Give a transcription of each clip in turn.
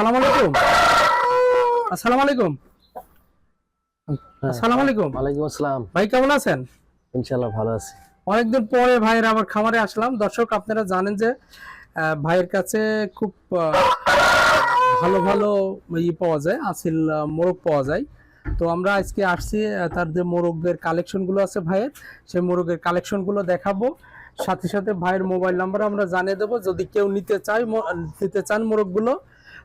সালাম আলাইকুম। আসসালামু আলাইকুম। হ্যাঁ। আসসালামু আলাইকুম। ওয়ালাইকুম আসসালাম। ভাই কেমন আছেন? ইনশাআল্লাহ ভালো আছি। অনেকদিন পরে ভাইয়ের আবার খামারে আসলাম। দর্শক আপনারা জানেন যে ভাইয়ের কাছে খুব ভালো ভালো ই পাওয়া যায় আসিল মোরগ পাওয়া যায়। তো আমরা আজকে আসছি তার যে মোরগের কালেকশনগুলো আছে ভাইয়ের সেই মোরগের কালেকশনগুলো দেখাবো। সাথে সাথে ভাইয়ের মোবাইল নাম্বার আমরা জানিয়ে দেবো। যদি কেউ নিতে চায় নিতে চান মোরগগুলো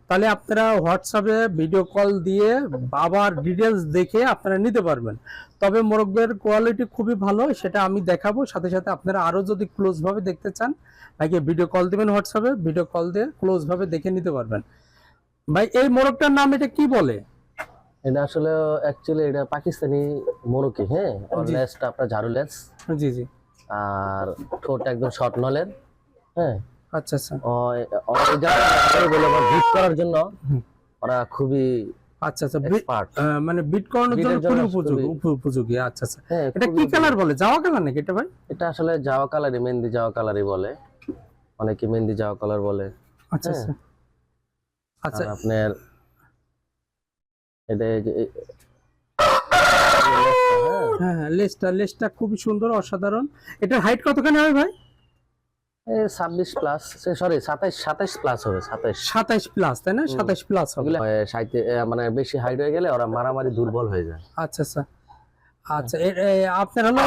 তাহলে আপনারা হোয়াটসঅ্যাপে ভিডিও কল দিয়ে বাবার ডিটেলস দেখে আপনারা নিতে পারবেন। তবে মোরগের কোয়ালিটি খুবই ভালো সেটা আমি দেখাবো। সাথে সাথে আপনারা আরও যদি ক্লোজভাবে দেখতে চান ভাইকে ভিডিও কল দেবেন হোয়াটসঅ্যাপে ভিডিও কল দিয়ে ক্লোজভাবে দেখে নিতে পারবেন। ভাই এই মোরগটার নাম এটা কি বলে? এটা আসলে অ্যাকচুয়ালি এটা পাকিস্তানি মোরকি হ্যাঁ। লেজটা আপনার ঝাড়ু লেজ। জি জি। আর ঠোঁট একদম শর্ট নলের হ্যাঁ? আচ্ছা আচ্ছা। বলে ভিট করার জন্য ওরা খুবই আচ্ছা আচ্ছা মানে বিট করানোর জন্য খুবই উপযোগী উপযোগী আচ্ছা আচ্ছা। হ্যাঁ এটা কি কালার বলে? যাওয়া কালার নাকি এটা ভাই? এটা আসলে জাওয়া কালারই মেহেন্দি জাওয়া কালারই বলে। অনেকে মেহেন্দি জাওয়া কালার বলে। আচ্ছা হ্যাঁ। আচ্ছা। আচ্ছা। আপনার এটা হ্যাঁ হ্যাঁ লেসটা লেসটা খুবই সুন্দর অসাধারণ। এটার হাইট কতখানি হবে ভাই? ছাব্বিশ প্লাস সরি সাতাইশ সাতাইশ প্লাস হবে সাতাইশ। সাতাইশ প্লাস তাই না? সাতাইশ প্লাস হবে। সাইতে মানে বেশি হাইট হয়ে গেলে ওরা মারামারি দুর্বল হয়ে যায়। আচ্ছা আচ্ছা। আচ্ছা আপনার হলো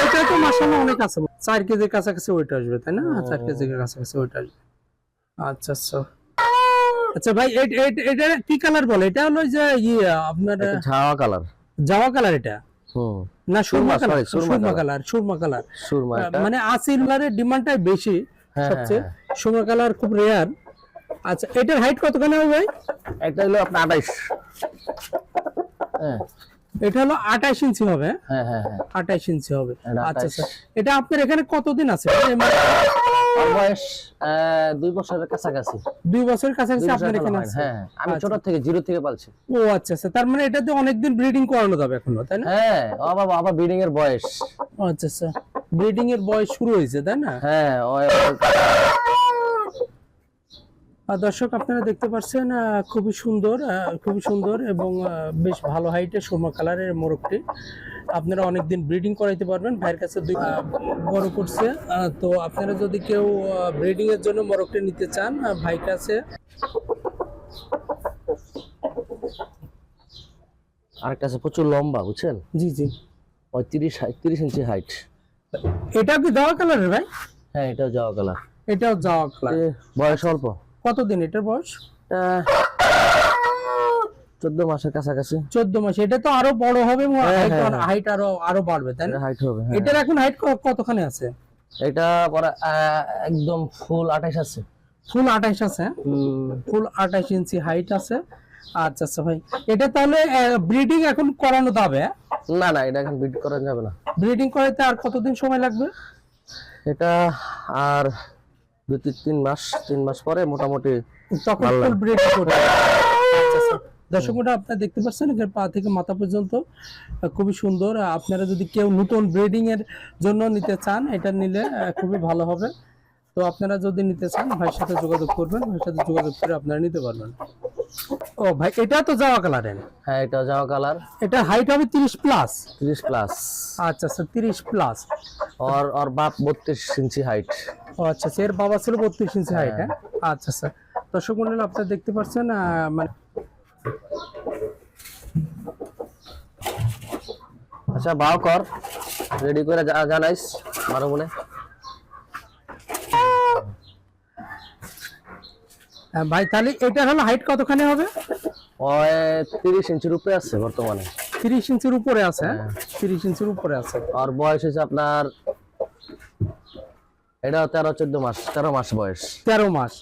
ওইটা তো মাসাল্লাহ অনেক আছে। চার কেজির কাছাকাছি ওইটা আসবে তাই না? চার কেজির কাছাকাছি ওইটা আসবে। আচ্ছা আচ্ছা। আচ্ছা ভাই এটা কি কালার বলে? এটা হলো যে ইয়ে আপনার ঝাওয়া কালার জাওয়া কালার এটা? না Surma colour Surma colour. Surma colour. মানে আসিলারের ডিমান্ডটাই বেশি হ্যাঁ, সবচেয়ে। হ্যাঁ, সুরমা কালার খুব রেয়ার আচ্ছা এটার হাইট কতখানি হবে ভাই? এটা হলো আপনার আঠাইশ। হ্যাঁ। এটা হলো আঠাশ ইঞ্চি হবে হ্যাঁ? হ্যাঁ হ্যাঁ আঠাশ ইঞ্চি হবে। আচ্ছা 28 আচ্ছা। এটা আপনার এখানে কতদিন আছে? মানে বয়স দুই বছরের কাছাকাছি। দুই বছরের কাছাকাছি আপনার এখানে আছে হ্যাঁ আমি আচ্ছা। ছোট থেকে জিরো থেকে পালছি। ও আচ্ছা আচ্ছা তার মানে এটাতে অনেকদিন ব্রিডিং করানো যাবে এখনও তাই না? হ্যাঁ বাবা ব্রিডিং এর বয়স। আচ্ছা আচ্ছা ব্রিডিং এর বয়স শুরু হয়েছে তাই না? হ্যাঁ দর্শক আপনারা দেখতে পাচ্ছেন খুবই সুন্দর খুবই সুন্দর এবং বেশ ভালো হাইটে সুরমা কালারের মোরগটি। আপনারা অনেকদিন ব্রিডিং করাইতে পারবেন। ভাইয়ের কাছে দুই বড় করছে। তো আপনারা যদি কেউ ব্রিডিং এর জন্য মোরগটি নিতে চান ভাইয়ের কাছে। আরেকটা আছে প্রচুর লম্বা বুঝছেন? জি জি। ওই তিরিশ তিরিশ ইঞ্চি হাইট এটা কি দেওয়া কালার ভাই? হ্যাঁ এটাও যাওয়া কালার এটাও যাওয়া কালার বয়স অল্প। কতদিন এটার বয়স? চোদ্দ মাসের কাছাকাছি। চোদ্দ মাস এটা তো আরও বড় হবে এবং হ্যাঁ, হ্যাঁ, আর- হ্যাঁ। আরও আরও বাড়বে তাই না? হাইট হবে। এটার এখন হাইট কতখানি আছে? এটা একদম ফুল আঠাশ আছে। ফুল আঠাইশ আছে? ফুল আঠাইশ ইঞ্চি হাইট আছে। আচ্ছা আচ্ছা ভাই এটা তাহলে ব্রিডিং এখন করানো যাবে? না না এটা এখন বিট করা যাবে না। ব্রিডিং করাইতে আর কতদিন সময় লাগবে? এটা আর দুই তিন তিন মাস তিন মাস পরে মোটামুটি তখন ফুল। ব্রিডিং করবে। আচ্ছা আচ্ছা। দর্শক বন্ধুরা, আপনারা দেখতে পাচ্ছেন এখানে পা থেকে মাথা পর্যন্ত খুবই সুন্দর। আপনারা যদি কেউ নতুন ব্রিডিং এর জন্য নিতে চান এটা নিলে খুবই ভালো হবে। তো আপনারা যদি নিতে চান ভাইয়ের সাথে যোগাযোগ করবেন ভাইয়ের সাথে যোগাযোগ করে আপনারা নিতে পারবেন। ও ভাই এটা তো যাওয়া কালারের হ্যাঁ এটা যাওয়া কালার। এটা হাইট হবে তিরিশ প্লাস তিরিশ প্লাস আচ্ছা আচ্ছা তিরিশ প্লাস ওর ওর বাপ বত্রিশ ইঞ্চি হাইট ও আচ্ছা আচ্ছা এর বাবা ছিল বত্রিশ ইঞ্চি হাইট হ্যাঁ? আচ্ছা আচ্ছা। দর্শক মন্ডল আপনারা দেখতে পাচ্ছেন মানে আচ্ছা বাও কর। রেডি করে জানাইস মারো মনে। ভাই তাহলে এটা হলো হাইট কতখানি হবে? ওই তিরিশ ইঞ্চির উপরে আছে বর্তমানে। তিরিশ ইঞ্চির উপরে আছে হ্যাঁ। তিরিশ ইঞ্চির উপরে আছে। আর বয়স হচ্ছে আপনার এটা তেরো চোদ্দ মাস তেরো মাস বয়স। তেরো মাস।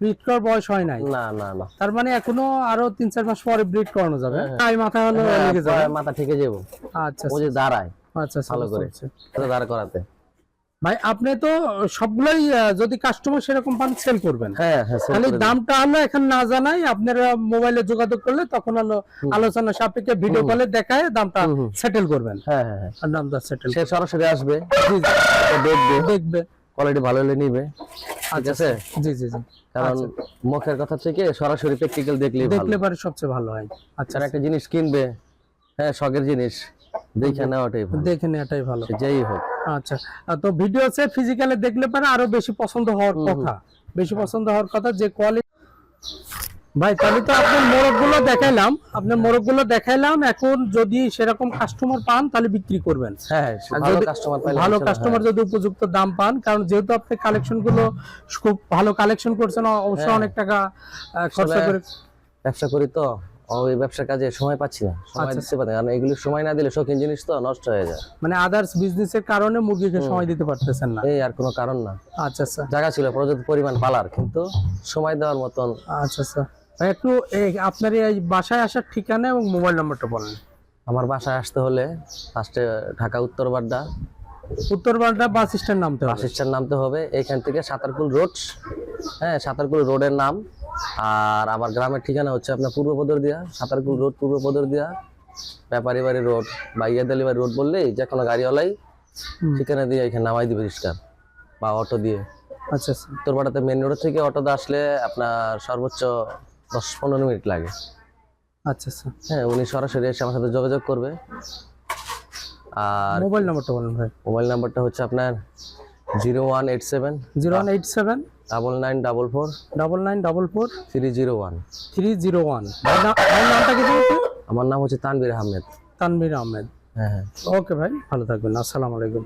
ব্রিড করার বয়স হয় নাই। না না না। তার মানে এখনও আরও তিন চার মাস পরে ব্রিড করানো যাবে। তাই মাথা হলো হ্যাঁ, মাথা যাব। আচ্ছা ও যে দাঁড়ায়। আচ্ছা আচ্ছা ভালো করে। দাঁড় করাতে। ভাই আপনি তো সবগুলোই যদি কাস্টমার সেরকম পান সেল করবেন। হ্যাঁ হ্যাঁ খালি দামটা হলো এখন না জানাই আপনারা মোবাইলে যোগাযোগ করলে তখন হলো আলোচনা সাপেক্ষে ভিডিও কলে দেখায় দামটা সেটেল করবেন। হ্যাঁ হ্যাঁ হ্যাঁ। দামটা সেটেল সে সরাসরি আসবে। দেখবে। দেখবে। কোয়ালিটি ভালো হলে নিবে। ঠিক আছে? জি জি জি। কারণ মুখের কথা থেকে সরাসরি প্র্যাকটিক্যাল দেখলে দেখলে পারে সবচেয়ে ভালো হয়। আচ্ছা একটা জিনিস কিনবে হ্যাঁ শখের জিনিস দেখে নেওয়াটাই ভালো। দেখে নেওয়াটাই ভালো। যাই হোক। আচ্ছা। তো ভিডিও আছে ফিজিক্যালে দেখলে পারে আরও বেশি পছন্দ হওয়ার কথা। বেশি পছন্দ হওয়ার কথা যে কোয়ালিটি ভাই তাহলে তো আপনার মোরগগুলো দেখাইলাম। আপনার মোরগগুলো দেখাইলাম। এখন যদি সেরকম কাস্টমার পান তাহলে বিক্রি করবেন। হ্যাঁ ভালো কাস্টমার পাইলে ভালো কাস্টমার যদি উপযুক্ত দাম পান কারণ যেহেতু আপনি কালেকশনগুলো খুব ভালো কালেকশন করছেন অবশ্যই হ্যাঁ। অনেক টাকা খরচা করে হ্যাঁ, ব্যবসা করি তো। ওই ব্যবসার কাজে সময় পাচ্ছি না। সময় আচ্ছা। দিতে পারি কারণ এগুলো সময় না দিলে শৌখিন জিনিস তো নষ্ট হয়ে যায়। মানে আদার্স বিজনেসের কারণে মুরগিকে সময় দিতে পারতেছেন না। এই আর কোনো কারণ না। আচ্ছা আচ্ছা। জায়গা ছিল পর্যাপ্ত পরিমাণ পালার কিন্তু সময় দেওয়ার মতন আচ্ছা আচ্ছা। একটু এই আপনার এই বাসায় আসার ঠিকানা এবং মোবাইল নাম্বারটা বলেন। আমার বাসায় আসতে হলে ফার্স্টে ঢাকা উত্তর বাড্ডা। উত্তরপাড়া বাস স্ট্যান্ড নামতে বাস স্ট্যান্ড নামতে হবে এখান থেকে সাঁতারকুল রোড হ্যাঁ সাঁতারকুল রোডের নাম। আর আমার গ্রামের ঠিকানা হচ্ছে আপনার পূর্ব দিয়া সাঁতারকুল রোড পূর্ব দিয়া ব্যাপারী বাড়ি রোড বা ইয়াদালি বাড়ি রোড বললেই যে কোনো গাড়িওয়ালাই ঠিকানা দিয়ে এখানে নামাই দিবে রিক্সা বা অটো দিয়ে। আচ্ছা আচ্ছা। উত্তরপাড়াতে মেন রোড থেকে অটোতে আসলে আপনার সর্বোচ্চ দশ পনেরো মিনিট লাগে। আচ্ছা আচ্ছা। হ্যাঁ উনি সরাসরি এসে আমার সাথে যোগাযোগ করবে। আর মোবাইল নাম্বারটা বলুন ভাই। মোবাইল নাম্বারটা হচ্ছে আপনার zero one eight seven zero one eight seven double nine double four double nine double four three zero one three zero one. নামটা কি আমার নাম হচ্ছে তানবির আহমেদ। তানভীর আহমেদ। হ্যাঁ হ্যাঁ। ওকে ভাই ভালো থাকবেন। আসসালামু আলাইকুম।